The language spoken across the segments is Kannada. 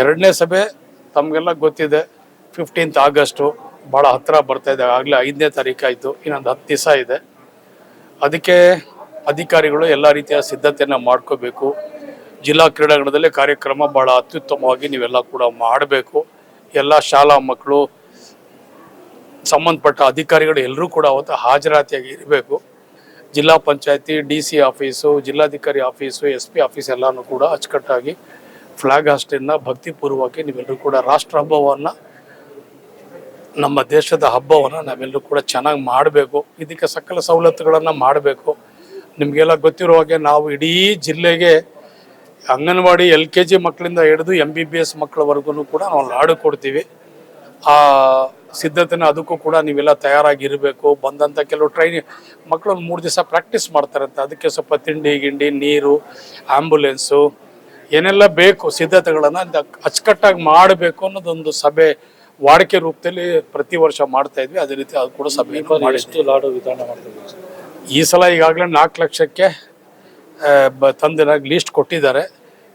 ಎರಡನೇ ಸಭೆ ತಮಗೆಲ್ಲ ಗೊತ್ತಿದೆ. ಫಿಫ್ಟೀನ್ತ್ ಆಗಸ್ಟು ಭಾಳ ಹತ್ತಿರ ಬರ್ತಾ ಇದೆ. ಆಗಲೇ ಐದನೇ ತಾರೀಕು ಇನ್ನೊಂದು ಹತ್ತು ದಿವಸ ಇದೆ. ಅದಕ್ಕೆ ಅಧಿಕಾರಿಗಳು ಎಲ್ಲ ರೀತಿಯ ಸಿದ್ಧತೆಯನ್ನು ಮಾಡ್ಕೋಬೇಕು. ಜಿಲ್ಲಾ ಕ್ರೀಡಾಂಗಣದಲ್ಲಿ ಕಾರ್ಯಕ್ರಮ ಭಾಳ ಅತ್ಯುತ್ತಮವಾಗಿ ನೀವೆಲ್ಲ ಕೂಡ ಮಾಡಬೇಕು. ಎಲ್ಲ ಶಾಲಾ ಮಕ್ಕಳು, ಸಂಬಂಧಪಟ್ಟ ಅಧಿಕಾರಿಗಳು ಎಲ್ಲರೂ ಕೂಡ ಅವತ್ತು ಹಾಜರಾತಿಯಾಗಿ ಇರಬೇಕು. ಜಿಲ್ಲಾ ಪಂಚಾಯತಿ, ಡಿ ಸಿ ಆಫೀಸು, ಜಿಲ್ಲಾಧಿಕಾರಿ ಆಫೀಸು, ಎಸ್ ಪಿ ಆಫೀಸ್ ಎಲ್ಲನೂ ಕೂಡ ಅಚ್ಚುಕಟ್ಟಾಗಿ ಫ್ಲಾಗ್ ಹಾಸ್ಟಿಂದ ಭಕ್ತಿಪೂರ್ವಕ್ಕೆ ನೀವೆಲ್ಲರೂ ಕೂಡ ರಾಷ್ಟ್ರ ಹಬ್ಬವನ್ನು, ನಮ್ಮ ದೇಶದ ಹಬ್ಬವನ್ನು ನಾವೆಲ್ಲರೂ ಕೂಡ ಚೆನ್ನಾಗಿ ಮಾಡಬೇಕು. ಇದಕ್ಕೆ ಸಕಲ ಸವಲತ್ತುಗಳನ್ನು ಮಾಡಬೇಕು. ನಿಮಗೆಲ್ಲ ಗೊತ್ತಿರೋ ಹಾಗೆ ನಾವು ಇಡೀ ಜಿಲ್ಲೆಗೆ ಅಂಗನವಾಡಿ, ಎಲ್ ಕೆ ಜಿ ಮಕ್ಕಳಿಂದ ಹಿಡಿದು ಎಂ ಬಿ ಬಿ ಎಸ್ ಮಕ್ಕಳವರೆಗೂ ಕೂಡ ನಾವು ಲಾಡು ಕೊಡ್ತೀವಿ. ಆ ಸಿದ್ಧತೆನ ಅದಕ್ಕೂ ಕೂಡ ನೀವೆಲ್ಲ ತಯಾರಾಗಿರಬೇಕು. ಬಂದಂಥ ಕೆಲವು ಟ್ರೈನಿಂಗ್ ಮಕ್ಕಳು ಮೂರು ದಿವಸ ಪ್ರಾಕ್ಟೀಸ್ ಮಾಡ್ತಾರಂತೆ. ಅದಕ್ಕೆ ಸ್ವಲ್ಪ ತಿಂಡಿ, ಗಿಂಡಿ, ನೀರು ಆ್ಯಂಬುಲೆನ್ಸು ಏನೆಲ್ಲ ಬೇಕು ಸಿದ್ಧತೆಗಳನ್ನು ಅಚ್ಚುಕಟ್ಟಾಗಿ ಮಾಡಬೇಕು ಅನ್ನೋದೊಂದು ಸಭೆ ವಾಡಿಕೆ ರೂಪದಲ್ಲಿ ಪ್ರತಿ ವರ್ಷ ಮಾಡ್ತಾ ಇದ್ವಿ. ಅದೇ ರೀತಿ ಅದು ಕೂಡ ಸಭೆ ಲಾಡು ವಿತರಣೆ ಈ ಸಲ ಈಗಾಗಲೇ ನಾಲ್ಕು ಲಕ್ಷಕ್ಕೆ ತಂದಿನ ಲೀಸ್ಟ್ ಕೊಟ್ಟಿದ್ದಾರೆ.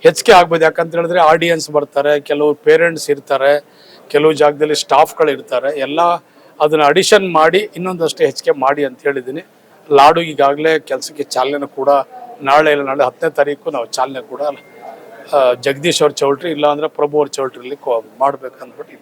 ಹೆಚ್ಚಿಗೆ ಆಗ್ಬೋದು. ಯಾಕಂತ ಹೇಳಿದ್ರೆ ಆಡಿಯನ್ಸ್ ಬರ್ತಾರೆ ಕೆಲವು ಪೇರೆಂಟ್ಸ್ ಇರ್ತಾರೆ ಕೆಲವು ಜಾಗದಲ್ಲಿ ಸ್ಟಾಫ್ಗಳು ಇರ್ತಾರೆ. ಎಲ್ಲ ಅದನ್ನ ಅಡಿಷನ್ ಮಾಡಿ ಇನ್ನೊಂದಷ್ಟು ಹೆಚ್ಚಿಗೆ ಮಾಡಿ ಅಂತ ಹೇಳಿದ್ದೀನಿ. ಲಾಡು ಈಗಾಗಲೇ ಕೆಲಸಕ್ಕೆ ಚಾಲನೆ ಕೂಡ ನಾಳೆ ಇಲ್ಲ ನಾಳೆ ಹತ್ತನೇ ತಾರೀಕು ನಾವು ಚಾಲನೆ ಕೂಡ ಜಗದೀಶ್ ಅವ್ರ ಚೌಲ್ಟ್ರಿ ಇಲ್ಲಾಂದ್ರೆ ಪ್ರಭು ಅವ್ರ ಚೌಲ್ಟ್ರಿಲಿ ಮಾಡ್ಬೇಕಂದ್ಬಿಟ್ಟು